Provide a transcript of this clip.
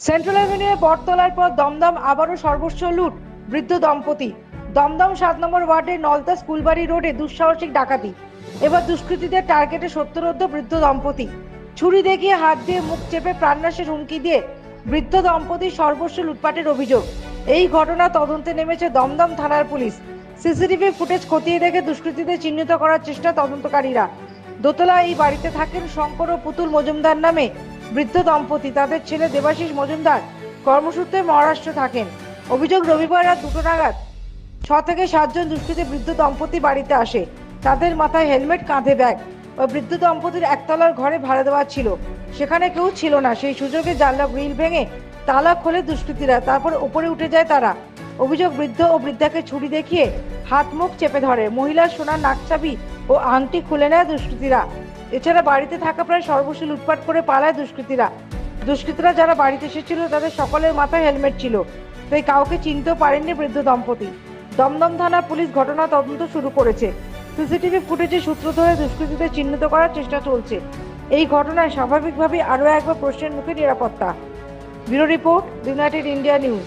Central avenue বটতলার পর দমদম আবারও সর্বস্ব লুট, বৃদ্ধ দম্পতি। দমদম সাত নম্বর ওয়ার্ডের নলতা স্কুলবাড়ি রোডে দুঃসাহসিক ডাকাতি। এবার দুষ্কৃতীদের টার্গেটে সত্তরোদ্ধ বৃদ্ধ দম্পতি। ছুরি দেখিয়ে হাত দিয়ে মুখ চেপে প্রাণনাশের হুমকি দিয়ে বৃদ্ধ দম্পতির সর্বস্ব লুটপাটের অভিযোগ। এই ঘটনা তদন্তে নেমেছে দমদম থানার পুলিশ। সিসিটিভি ফুটেজ খতিয়ে দেখে দুষ্কৃতীদের চিহ্নিত করার চেষ্টা তদন্তকারীরা। দোতলা এই বাড়িতে থাকেন শঙ্কর ও পুতুল মজুমদার নামে বৃদ্ধ দম্পতি, তাদের ছেলে দেবাশিস মজুমদার কর্মসূত্রে মহারাষ্ট্র থাকেন। অভিযোগ রবিবার রাত দুটো নাগাদ ছ থেকে সাতজন দুষ্কৃতী বৃদ্ধ দম্পতি বাড়িতে আসে। তাদের মাথায় হেলমেট, কাঁধে ব্যাগ ও বৃদ্ধ দম্পতির একতলার ঘরে ভাড়া দেওয়া ছিল। সেখানে কেউ ছিল না। সেই সুযোগে জানলা গ্রিল ভেঙে তালা খোলে দুষ্কৃতীরা। তারপর উপরে উঠে যায় তারা। অভিযোগ বৃদ্ধ ও বৃদ্ধাকে ছুরি দেখিয়ে হাত মুখ চেপে ধরে। মহিলার সোনার নাকচাবি ও আংটি খুলে নেয় দুষ্কৃতীরা। এছাড়া বাড়িতে থাকা প্রায় সর্বস্ব লুটপাট করে পালায় দুষ্কৃতীরা। দুষ্কৃতীরা যারা বাড়িতে এসেছিল, তাদের সকলের মাথায় হেলমেট ছিল। তাই কাউকে চিনতেও পারেননি বৃদ্ধ দম্পতি। দমদম থানার পুলিশ ঘটনা তদন্ত শুরু করেছে। সিসিটিভি ফুটেজে সূত্র ধরে দুষ্কৃতীদের চিহ্নিত করার চেষ্টা চলছে। এই ঘটনায় স্বাভাবিকভাবেই আরও একবার প্রশ্নের মুখে নিরাপত্তা। Bureau report, united India news.